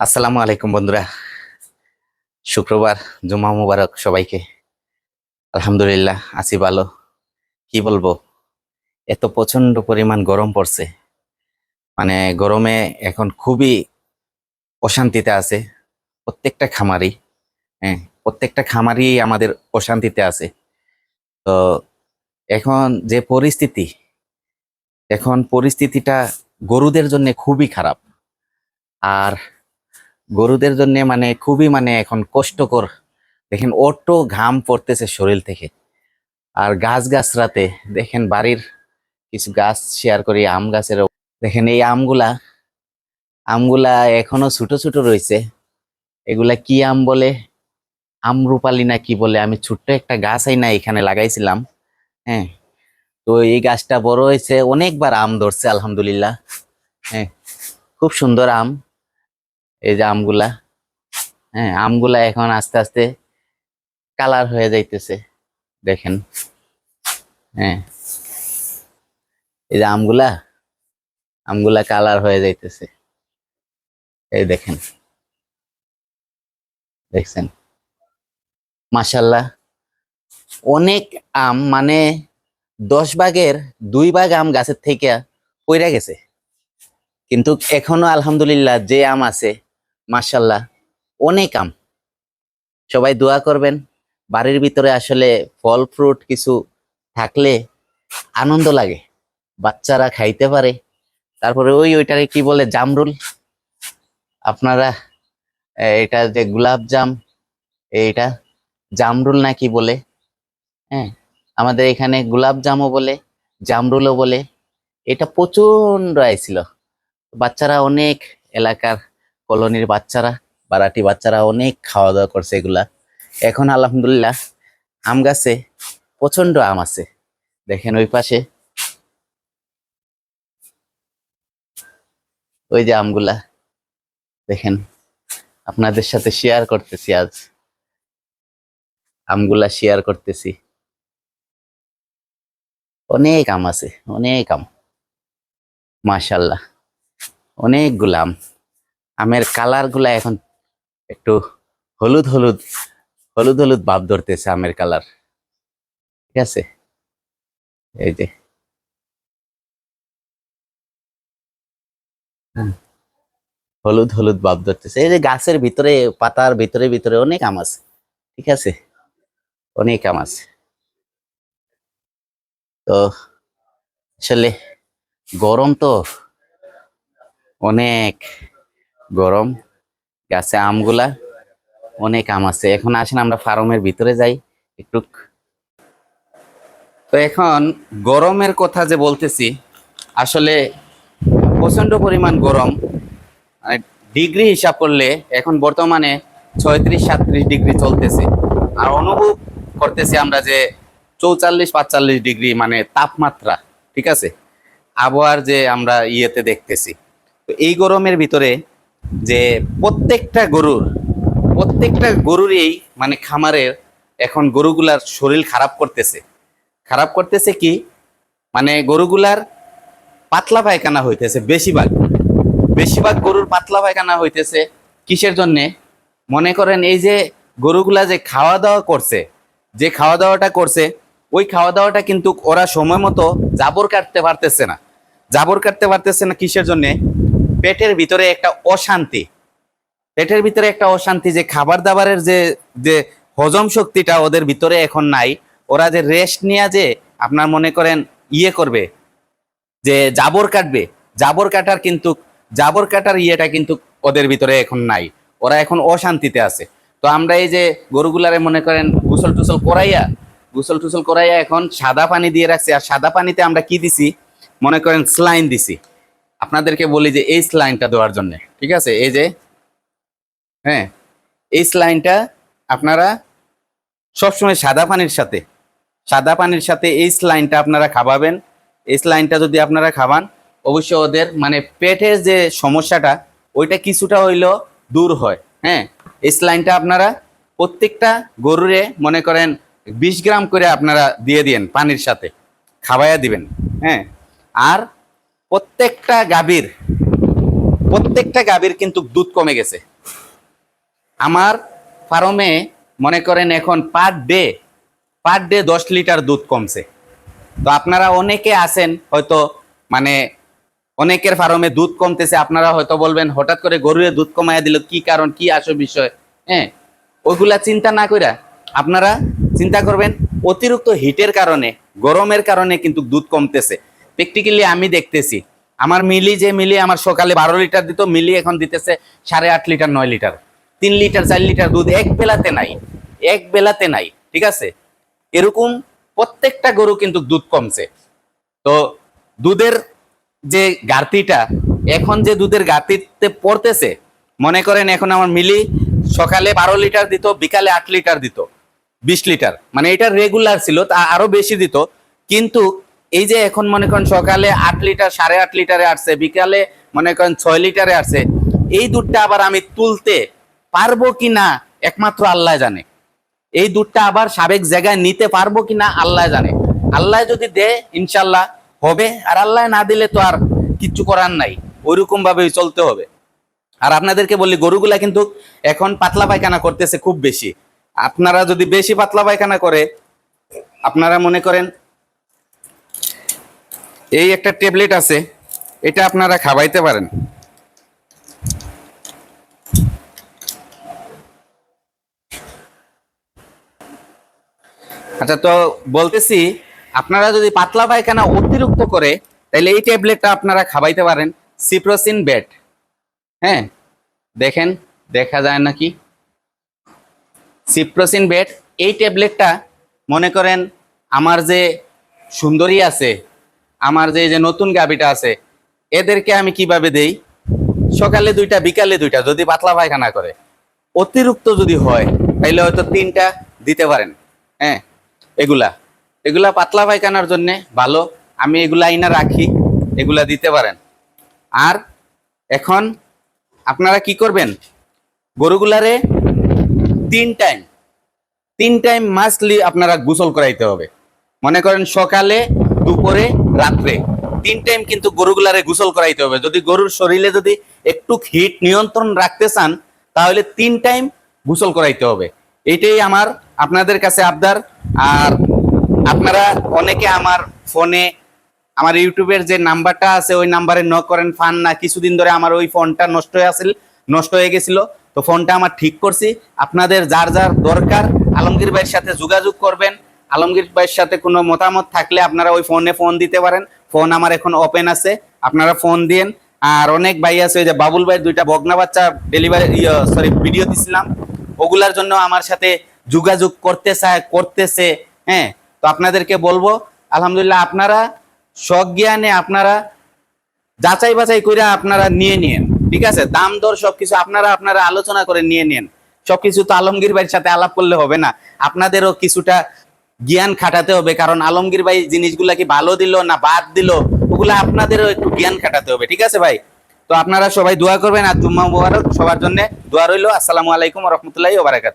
আসসালামু আলাইকুম বন্ধুরা। শুক্রবার, জুমা মুবারক সবাইকে। আলহামদুলিল্লাহ, আছি ভালো। কি বলব? এত প্রচণ্ড পরিমাণ গরম পড়ছে। মানে গরমে এখন খুবই অশান্তিতে আছে। প্রত্যেকটা খামারি হ্যাঁ প্রত্যেকটা খামারি আমাদের অশান্তিতে আছে। তো এখন যে পরিস্থিতি, এখন পরিস্থিতিটা গরুদের জন্য খুবই খারাপ। আর গরুদের জন্য মানে খুবই মানে এখন কষ্টকর। দেখেন অটো ঘাম পড়তেছে শরীর থেকে। আর গাছ গাছরাতে, দেখেন বাড়ির কিছু গাছ শেয়ার করি, আম গাছের দেখেন এই আমগুলা আমগুলা এখনও ছোট ছোট রয়েছে। এগুলা কি আম বলে? আমরুপালি না কি বলে? আমি ছোট্ট একটা গাছ আই না এখানে লাগাইছিলাম হ্যাঁ। তো এই গাছটা বড় হয়েছে, অনেকবার আম ধরছে, আলহামদুলিল্লাহ হ্যাঁ। খুব সুন্দর আম। এই যে আমগুলা হ্যাঁ আমগুলা এখন আস্তে আস্তে কালার হয়ে যাইতেছে, দেখেন হ্যাঁ এই যে আমগুলা আমগুলা কালার হয়ে যাইতেছে, এই দেখেন, দেখছেন মাশাল্লাহ অনেক আম মানে দশ ভাগের দুই ভাগ আম গাছের থেকে পইরা গেছে, কিন্তু এখনও আলহামদুলিল্লাহ যে আম আছে মাশাল্লাহ, অনেক আম। সবাই দোয়া করবেন, বাড়ির ভিতরে আসলে ফল ফ্রুট কিছু থাকলে আনন্দ লাগে, বাচ্চারা খাইতে পারে। তারপরে ওই ওইটারে কি বলে, জামরুল। আপনারা এটা যে গোলাপ জাম, এইটা জামরুল না কি বলে? হ্যাঁ আমাদের এখানে গোলাপ জামও বলে, জামরুলও বলে। এটা প্রচণ্ড আইছিল বাচ্চারা অনেক এলাকার কলোনির বাচ্চারা, বারাটি বাচ্চারা অনেক খাওয়া দাওয়া করছে এগুলা। এখন আলহামদুলিল্লাহ আম গাছে প্রচণ্ড আম আছে। দেখেন ওই পাশে। ওই যে আমগুলা। দেখেন, আপনাদের সাথে শেয়ার করতেছি আজ। আমগুলা শেয়ার করতেছি। অনেক আম আছে, অনেক আম। মাশাল্লাহ অনেকগুলা আম। আমের কালারগুলা এখন একটু হলুদ হলুদ হলুদ হলুদ ভাব ধরতেছে আমের কালার। ঠিক আছে? এই যে। হলুদ হলুদ ভাব ধরতেছে। এই যে গাছের ভিতরে, পাতার ভিতরে ভিতরে অনেক আম আছে। ঠিক আছে? অনেক আম আছে। তো আসলে গরম তো অনেক। গরম, গাছে আমগুলা, অনেক আম আছে। এখন আসেন আমরা ফার্মের ভিতরে যাই, একটু। তো এখন গরমের কথা যে বলতেছি, আসলে প্রচণ্ড পরিমাণ গরম। ডিগ্রি হিসাব করলে এখন বর্তমানে ছয়ত্রিশ, সাতত্রিশ ডিগ্রি চলতেছে। আর অনুভব করতেছি আমরা যে চৌচল্লিশ, পাঁচচল্লিশ ডিগ্রি মানে তাপমাত্রা, ঠিক আছে? আবহাওয়ার যে আমরা ইয়েতে দেখতেছি। তো এই গরমের ভিতরে যে প্রত্যেকটা গরুর, প্রত্যেকটা গরুরই মানে খামারের এখন গরুগুলার শরীর খারাপ করতেছে। খারাপ করতেছে কি? মানে গরুগুলার পাতলা পায়খানা হইতেছে বেশিরভাগ। বেশিরভাগ গরুর পাতলা পায়খানা হইতেছে কিসের জন্যে? মনে করেন এই যে গরুগুলা যে খাওয়া দাওয়া করছে, যে খাওয়া দাওয়াটা করছে, ওই খাওয়া দাওয়াটা কিন্তু ওরা সময় মতো জাবর কাটতে পারতেছে না। জাবর কাটতে পারতেছে না কিসের জন্যে? পেটের ভিতরে একটা অশান্তি। পেটের ভিতরে একটা অশান্তি যে খাবার দাবারের যে যে হজম শক্তিটা ওদের ভিতরে এখন নাই, ওরা যে রেস্ট নিয়ে যে আপনার মনে করেন ইয়ে করবে, যে জাবর কাটবে, জাবর কাটার কিন্তু, জাবর কাটার ইয়েটা কিন্তু ওদের ভিতরে এখন নাই, ওরা এখন অশান্তিতে আছে। তো আমরা এই যে গরুগুলারে মনে করেন গুসল টুসল করাইয়া, গুসল টুসল করাইয়া এখন সাদা পানি দিয়ে রাখছি, আর সাদা পানিতে আমরা কি দিছি? মনে করেন স্লাইন দিছি। আপনাদেরকে বলি যে এই স্লাইনটা দেওয়ার জন্য, ঠিক আছে? এই যে হ্যাঁ এই স্লাইনটা আপনারা সবসময় সাদা পানির সাথে, সাদা পানির সাথে এই স্লাইনটা আপনারা খাওয়াবেন এই স্লাইনটা যদি আপনারা খাবান অবশ্যই ওদের মানে পেটের যে সমস্যাটা, ওইটা কিছুটা হইলেও দূর হয় হ্যাঁ? এই স্লাইনটা আপনারা প্রত্যেকটা গরুরে মনে করেন বিশ গ্রাম করে আপনারা দিয়ে দিন পানির সাথে, খাওয়াইয়া দিবেন হ্যাঁ? আর প্রত্যেকটা গাভীর প্রত্যেকটা গাভীর কিন্তু দুধ কমে গেছে। আমার ফার্মে মনে করেন এখন পার ডে পার ডে দশ লিটার দুধ কমছে। তো আপনারা অনেকে আছেন হয়তো মানে অনেকের ফার্মে দুধ কমতেছে, আপনারা হয়তো বলবেন, হঠাৎ করে গরুরে দুধ কমাইয়া দিল, কি কারণ, কি আসল বিষয়? হ্যাঁ ওইগুলা চিন্তা না কইরা আপনারা চিন্তা করবেন, অতিরিক্ত হিটের কারণে, গরমের কারণে কিন্তু দুধ কমতেছে। প্র্যাকটিক্যালি আমি দেখতেছি। আমার মিলি যে মিলি আমার সকালে বারো লিটার দিত, মিলি এখন দিতেছে সাড়ে আট লিটার, নয় লিটার। তিন লিটার, চার লিটার দুধ এক বেলাতে নাই। এক বেলাতে নাই, ঠিক আছে? এরকম প্রত্যেকটা গরু কিন্তু দুধ কমছে। তো দুধের যে ঘাটতিটা, এখন যে দুধের ঘাটতিতে পড়তেছে, মনে করেন এখন আমার মিলি সকালে বারো লিটার দিত, বিকালে আট লিটার দিত, বিশ লিটার। মানে এটা রেগুলার ছিল, তা আরও বেশি দিত। কিন্তু এই যে এখন মনে করেন সকালে আট লিটার, সাড়ে আট লিটারে আসছে, বিকালে মনে করেন ছয় লিটারে আসছে, এই দুধটা আবার আমি তুলতে পারব কি না একমাত্র আল্লাহ জানে। এই দুধটা আবার সাবেক জায়গায় নিতে পারব কিনা আল্লাহ জানে। আল্লাহ যদি দেয় ইনশাল্লাহ হবে, আর আল্লাহ না দিলে তো আর কিচ্ছু করার নাই ওইরকম ভাবে চলতে হবে। আর আপনাদেরকে বলি, গরুগুলা কিন্তু এখন পাতলা পায়খানা করতেছে খুব বেশি। আপনারা যদি বেশি পাতলা পায়খানা করে, আপনারা মনে করেন এই একটা ট্যাবলেট আছে, এটা আপনারা খাওয়াইতে পারেন। আচ্ছা তো বলতেছি, আপনারা যদি পাতলা পায়খানা অতিরিক্ত করে তাহলে এই ট্যাবলেটটা আপনারা খাওয়াইতে পারেন, সিপ্রোসিন বেড হ্যাঁ দেখেন, দেখা যায় নাকি? সিপ্রোসিন বেড এই ট্যাবলেটটা, মনে করেন, আমার যে সুন্দরী আছে আমার যে যে নতুন গাবিটা আছে, এদেরকে আমি কীভাবে দেই? সকালে দুইটা, বিকালে দুইটা, যদি পাতলা পায়খানা করে। অতিরিক্ত যদি হয় তাহলে হয়তো তিনটা দিতে পারেন। হ্যাঁ এগুলা। এগুলা পাতলা পায়খানার জন্যে ভালো। আমি এগুলা আইনা রাখি, এগুলা দিতে পারেন। আর এখন আপনারা কি করবেন? গরুগুলারে তিন টাইম তিন টাইম মাসলি আপনারা গোসল করাইতে হবে। মনে করেন সকালে, দুপুরে রাত্রে। তিন টাইম কিন্তু গরুগুলারে গোসল করাইতে হবে। যদি গরুর শরীরে যদি একটু হিট নিয়ন্ত্রণ রাখতে চান, তাহলে তিন টাইম গোসল করাইতে হবে। এইটাই আমার, আপনাদের কাছে আবদার। আর আপনারা অনেকে আমার ফোনে, আমার ইউটিউবের যে নাম্বারটা আছে, ওই নাম্বারে ন করেন, ফান না, কিছুদিন ধরে আমার ওই ফোনটা নষ্ট হয়ে আসছিল নষ্ট হয়ে গেছিল। তো ফোনটা আমার ঠিক করছি। আপনাদের যার যার দরকার, আলমগীর ভাইয়ের সাথে যোগাযোগ করবেন। আলমগীর ভাইয়ের সাথে কোনো মতামত থাকলে আপনারা ওই ফোনে ফোন দিতে পারেন। ফোন আমার এখন ওপেন আছে। আপনারা ফোন দিন আর অনেক ভাই আছে যে বাবুল ভাইয়ের দুইটা বগনা বাচ্চা ডেলিভারি সরি ভিডিও দিছিলাম। ওগুলার জন্য আমার সাথে যোগাযোগ করতে চায় করতেছে। হ্যাঁ তো আপনাদেরকে বলব, আলহামদুলিল্লাহ আপনারা সজ্ঞানে আপনারা যাচাই বাছাই করে আপনারা নিয়ে নিন ঠিক আছে? দাম দর সবকিছু আপনারা আপনারা আলোচনা করে নিয়ে নিন সবকিছু তো আলমগীর ভাইয়ের সাথে আলাপ করলে হবে না। আপনাদেরও কিছুটা জ্ঞান খাটাতে হবে, কারণ আলমগীর ভাই জিনিসগুলা কি ভালো দিল না বাদ দিল, ওগুলা আপনাদেরও একটু জ্ঞান খাটাতে হবে, ঠিক আছে ভাই? তো আপনারা সবাই দোয়া করবেন আর জুম্মা মুবারক সবার জন্য দোয়া রইল। আসসালামু আলাইকুম রহমতুল্লাহ ওবারাকাত